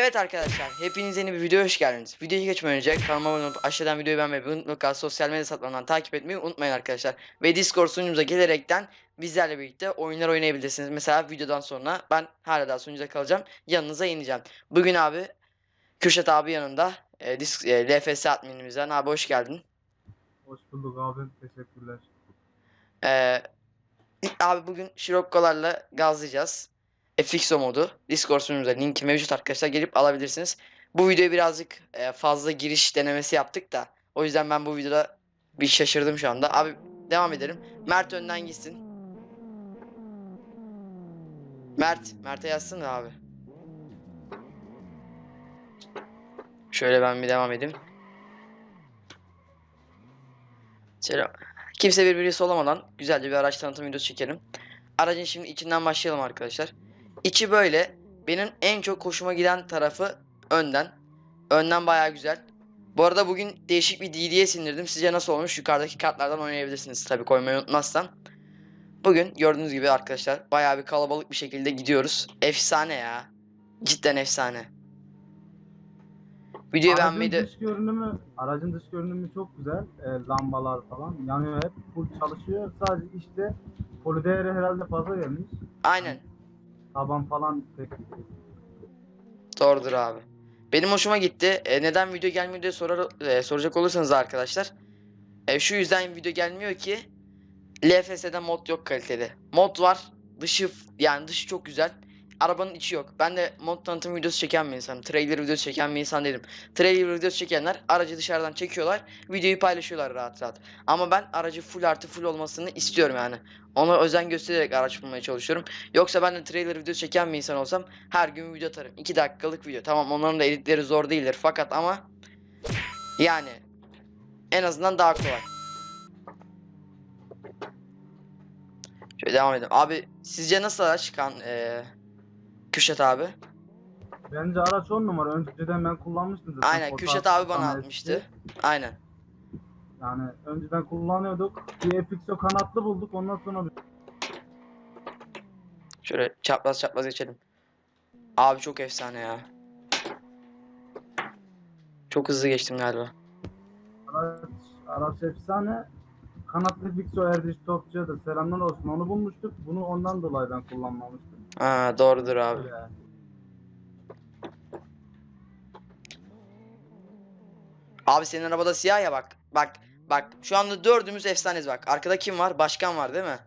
Evet arkadaşlar, hepiniz yeni bir videoya hoş geldiniz. Videoyu geçmeden önce kanalıma abone olup aşağıdan videoyu beğenmeyi ve mutlaka sosyal medya hesaplarından takip etmeyi unutmayın arkadaşlar. Ve Discord sunucumuza gelerekten bizlerle birlikte oyunlar oynayabilirsiniz. Mesela videodan sonra ben hala daha sunucuda kalacağım, yanınıza ineceğim. Bugün abi, Kürşat abi yanında, e, disk, e, LFS adminimizden. Abi hoş geldin. Hoş bulduk abim. Teşekkürler. Ee, abi bugün Şirokkolarla gazlayacağız. FXO modu. Discord sunucumuzda linki mevcut arkadaşlar. Gelip alabilirsiniz. Bu videoya birazcık e, fazla giriş denemesi yaptık da. O yüzden ben bu videoda bir şaşırdım şu anda. Abi devam edelim. Mert önden gitsin. Mert. Mert'e yazsın da abi. Şöyle ben bir devam edeyim. Selam. Kimse birbirisi olamadan güzelce bir araç tanıtım videosu çekelim. Aracın şimdi içinden başlayalım arkadaşlar. İçi böyle. Benim en çok hoşuma giden tarafı önden. Önden baya güzel. Bu arada bugün değişik bir DDS indirdim. Sizce nasıl olmuş? Yukarıdaki kartlardan oynayabilirsiniz. Tabi koymayı unutmazsan. Bugün gördüğünüz gibi arkadaşlar baya bir kalabalık bir şekilde gidiyoruz. Efsane ya. Cidden efsane. Videoyu aracın beğenmeyi de... dış görünümü, aracın dış görünümü çok güzel. E, lambalar falan yanıyor hep. Full çalışıyor. Sadece işte polideyre herhalde fazla gelmiş. Aynen. Taban falan Doğrudur abi. Benim hoşuma gitti. E, neden video gelmiyor diye sorar, e, soracak olursanız arkadaşlar. E, şu yüzden video gelmiyor ki LFS'de mod yok kaliteli. Mod var. Dışı yani dışı çok güzel. Arabanın içi yok. Ben de mod tanıtım videosu çeken bir insanım. Trailer videosu çeken bir insan değilim. Trailer videosu çekenler aracı dışarıdan çekiyorlar. Videoyu paylaşıyorlar rahat rahat. Ama ben aracı full artı full olmasını istiyorum yani. Ona özen göstererek araç bulmaya çalışıyorum. Yoksa ben de trailer videosu çeken bir insan olsam her gün video atarım. 2 dakikalık video. Tamam onların da editleri zor değildir fakat ama yani en azından daha kolay. Şöyle devam edelim. Abi sizce nasıl araç kan eee Kürşat abi? Bence araç 10 numara. Önceden ben kullanmıştım zaten. Aynen Kürşat abi bana atmıştı. Aynen. Yani önceden kullanıyorduk. Bir FXO kanatlı bulduk. Ondan sonra Şöyle çapraz çapraz geçelim. Abi çok efsane ya. Çok hızlı geçtim galiba. araç, araç efsane. Kanatlı FXO Erdiş Topçu'ya da selamlar olsun. Onu bulmuştuk. Bunu ondan dolayı ben kullanmamıştım. Ha doğrudur abi. Abi senin arabada siyah ya bak. Bak bak şu anda dördümüz efsaneyiz bak. Arkada kim var? Başkan var değil mi?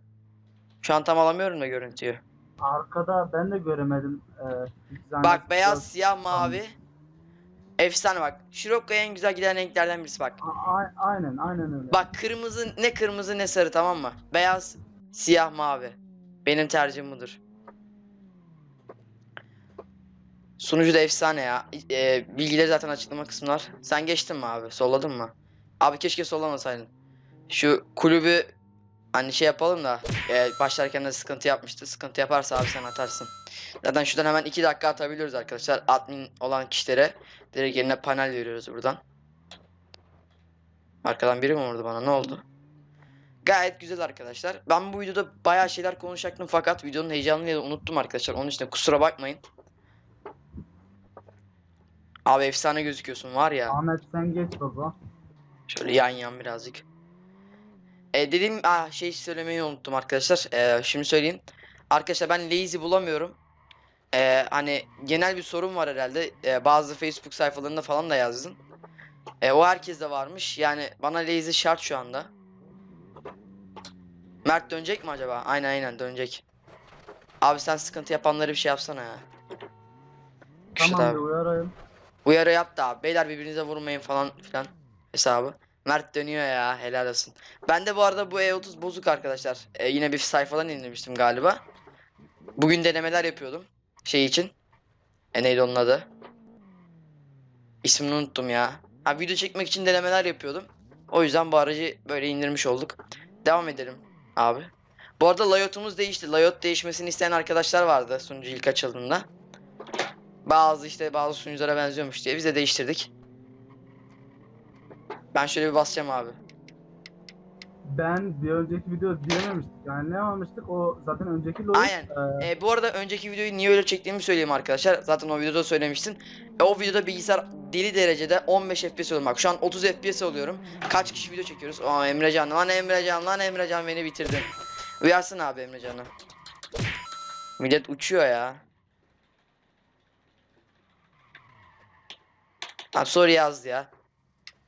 Şu an tam alamıyorum da görüntüyü. Arkada ben de göremedim. Ee, Bak beyaz, siyah, mavi. Efsane bak. Şirokka'ya en güzel giden renklerden birisi bak. A- aynen aynen öyle. Bak kırmızı ne kırmızı ne sarı tamam mı? Beyaz, siyah, mavi. Benim tercihim budur. Sunucu da efsane ya. E, bilgileri zaten açıklama kısmı var. Sen geçtin mi abi? Solladın mı? Abi keşke sollamasaydın. Şu kulübü hani şey yapalım da e, başlarken de sıkıntı yapmıştı. Sıkıntı yaparsa abi sen atarsın. Zaten şuradan hemen 2 dakika atabiliyoruz arkadaşlar. Admin olan kişilere direkt yerine panel veriyoruz buradan. Arkadan biri mi vurdu bana? Ne oldu? Gayet güzel arkadaşlar. Ben bu videoda bayağı şeyler konuşacaktım fakat videonun heyecanını unuttum arkadaşlar. Onun için kusura bakmayın. Abi efsane gözüküyorsun var ya. Ahmet sen geç baba. Şöyle yan yan birazcık. E, dediğim ah, şey söylemeyi unuttum arkadaşlar. E, şimdi söyleyeyim. Arkadaşlar ben lazy bulamıyorum. E, hani genel bir sorun var herhalde. E, bazı Facebook sayfalarında falan da yazdım. E, o herkeste varmış. Yani bana lazy şart şu anda. Mert dönecek mi acaba? Aynen aynen dönecek. Abi sen sıkıntı yapanları bir şey yapsana ya. Tamam abi. uyarayım. Uyarı yap da. Beyler birbirinize vurmayın falan filan hesabı. Mert dönüyor ya helal olsun. Ben de bu arada bu E30 bozuk arkadaşlar. Ee, yine bir sayfadan indirmiştim galiba. Bugün denemeler yapıyordum. Şey için. E neydi onun adı? İsmini unuttum ya. Ha video çekmek için denemeler yapıyordum. O yüzden bu aracı böyle indirmiş olduk. Devam edelim abi. Bu arada layoutumuz değişti. Layout değişmesini isteyen arkadaşlar vardı sunucu ilk açıldığında. Bazı işte bazı sunuculara benziyormuş diye biz de değiştirdik. Ben şöyle bir basacağım abi. Ben bir önceki video diyememiştik. Yani ne yapmıştık? O zaten önceki LoL. Aynen. e, E, bu arada önceki videoyu niye öyle çektiğimi söyleyeyim arkadaşlar. Zaten o videoda söylemiştin. E, o videoda bilgisayar deli derecede 15 FPS oluyorum. Bak şu an 30 FPS oluyorum. Kaç kişi video çekiyoruz? Aa Emrecan lan Emrecan lan Emrecan beni bitirdin. Uyarsın abi Emrecan'ı. Millet uçuyor ya. Abi soru yazdı ya.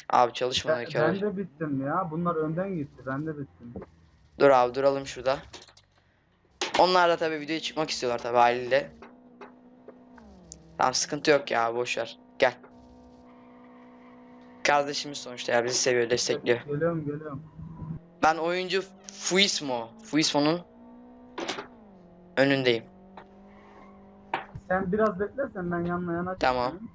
Abi çalışmadı ben, ben de bittim ya. Bunlar önden gitti. Ben de bittim. Dur abi duralım şurada. Onlar da tabii videoya çıkmak istiyorlar tabii haliyle. Tamam sıkıntı yok ya boş ver. Gel. Kardeşimiz sonuçta ya bizi seviyor, destekliyor. Geliyorum geliyorum. Ben oyuncu Fuismo. Fuismo'nun önündeyim. Sen biraz beklersen ben yanına yana Tamam. çıkayım.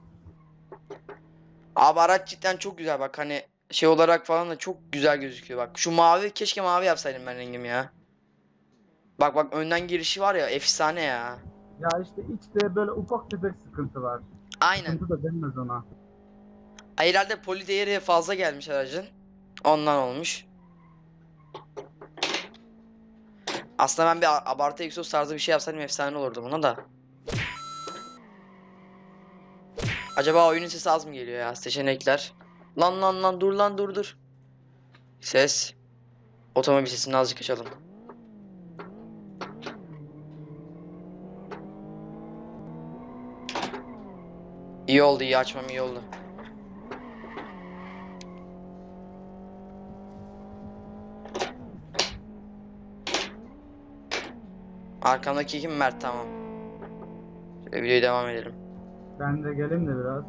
Abi araç cidden çok güzel bak hani şey olarak falan da çok güzel gözüküyor bak. Şu mavi keşke mavi yapsaydım ben rengim ya. Bak bak önden girişi var ya efsane ya. Ya işte içte böyle ufak tefek sıkıntı var. Aynen. Sıkıntı da denmez ona. Herhalde poli değeri fazla gelmiş aracın. Ondan olmuş. Aslında ben bir abartı egzoz tarzı bir şey yapsaydım efsane olurdu buna da. Acaba oyunun sesi az mı geliyor ya? Seçenekler. Lan lan lan dur lan dur dur. Ses. Otomobil sesini azıcık açalım. İyi oldu iyi açmam iyi oldu. Arkamdaki kim Mert tamam. Şöyle videoya devam edelim. Ben de geleyim de biraz.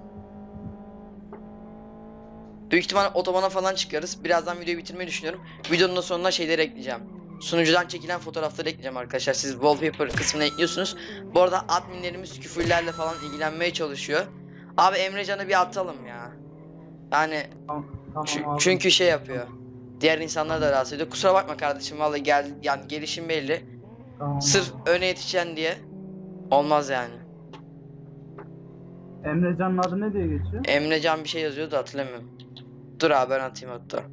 Büyük ihtimal otobana falan çıkarız. Birazdan videoyu bitirmeyi düşünüyorum. Videonun da sonuna şeyleri ekleyeceğim. Sunucudan çekilen fotoğrafları ekleyeceğim arkadaşlar. Siz wallpaper kısmına ekliyorsunuz. Bu arada adminlerimiz küfürlerle falan ilgilenmeye çalışıyor. Abi Emrecan'ı bir atalım ya. Yani Tamam, tamam abi. çünkü şey yapıyor. Diğer insanlar da rahatsız ediyor. Kusura bakma kardeşim vallahi gel yani gelişim belli. Tamam Sırf öne yetişeceksin diye olmaz yani. Emrecan'ın adı ne diye geçiyor? Emrecan bir şey yazıyordu hatırlamıyorum. Dur abi ben atayım hatta.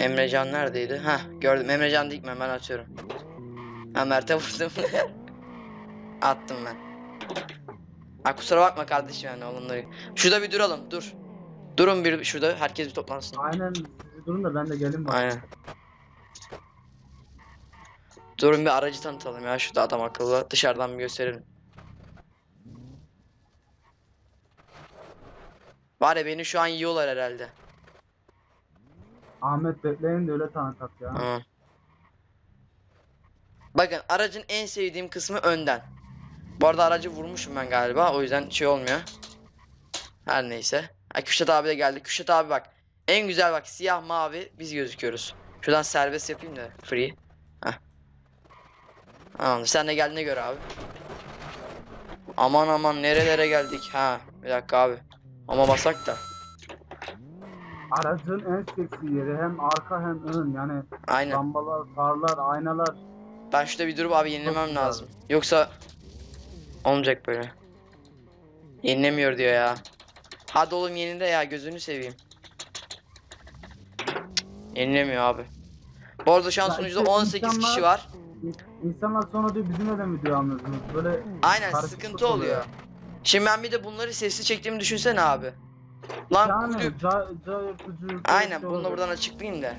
Emrecan neredeydi? Ha gördüm. Emrecan Dikmen ben atıyorum. Ha Mert'e vurdum. Attım ben. Ha kusura bakma kardeşim yani onları. Şurada bir duralım dur. Durun bir şurada herkes bir toplansın. Aynen durun da ben de geleyim bak. Aynen. Durun bir aracı tanıtalım ya şurada adam akıllı. Dışarıdan bir gösterelim. Var ya beni şu an yiyorlar herhalde. Ahmet bekleyin de öyle tanıtak ya. Tamam. Bakın aracın en sevdiğim kısmı önden. Bu arada aracı vurmuşum ben galiba. O yüzden şey olmuyor. Her neyse. Ha, Küşat abi de geldi. Küşat abi bak. En güzel bak siyah mavi biz gözüküyoruz. Şuradan serbest yapayım da free. Heh. Tamamdır. Sen de geldiğine göre abi. Aman aman nerelere geldik ha. Bir dakika abi. Ama basak da. Aracın en seksi yeri hem arka hem ön yani Aynen. lambalar, farlar, aynalar. Ben şurada bir durup abi yenilemem lazım. Yoksa olmayacak böyle. Yenilemiyor diyor ya. Hadi oğlum yenile ya gözünü seveyim. Yenilemiyor abi. Bu arada şu an Ya sunucuda işte 18 kişi insanlar- var. İnsanlar sonra diyor bizim neden video almıyorsunuz? Böyle Aynen karışıklık sıkıntı oluyor. Şimdi ben bir de bunları sesli çektiğimi düşünsene abi. Lan yani kulüp. ca, cayırtıcı. Aynen şey bunu da buradan açıklayayım da.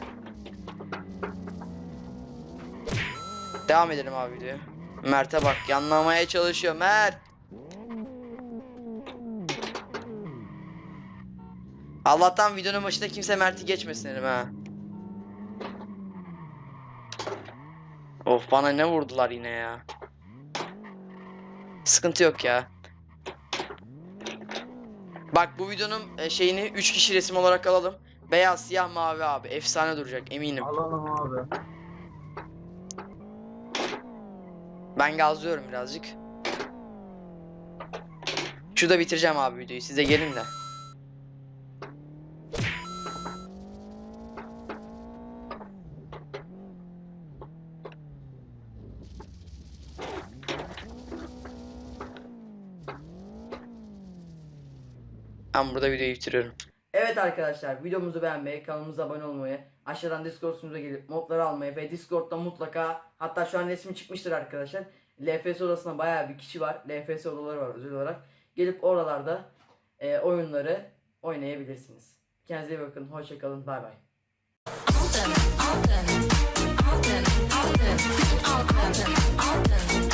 Devam edelim abi videoya. Mert'e bak yanlamaya çalışıyor Mert. Allah'tan videonun başında kimse Mert'i geçmesin dedim ha. Of bana ne vurdular yine ya. Sıkıntı yok ya. Bak bu videonun e, şeyini 3 kişi resim olarak alalım. Beyaz, siyah, mavi abi. Efsane duracak eminim. Alalım abi. Ben gazlıyorum birazcık. Şurada bitireceğim abi videoyu. Size gelin de. Ben burada videoyu bitiriyorum. Evet arkadaşlar videomuzu beğenmeyi, kanalımıza abone olmayı, aşağıdan Discord sunucuya gelip modları almayı ve Discord'da mutlaka hatta şu an resmi çıkmıştır arkadaşlar. LFS odasında bayağı bir kişi var. LFS odaları var özel olarak. Gelip oralarda e, oyunları oynayabilirsiniz. Kendinize iyi bakın. Hoşçakalın. Bay bay. Aldın, aldın, aldın, aldın, aldın, aldın.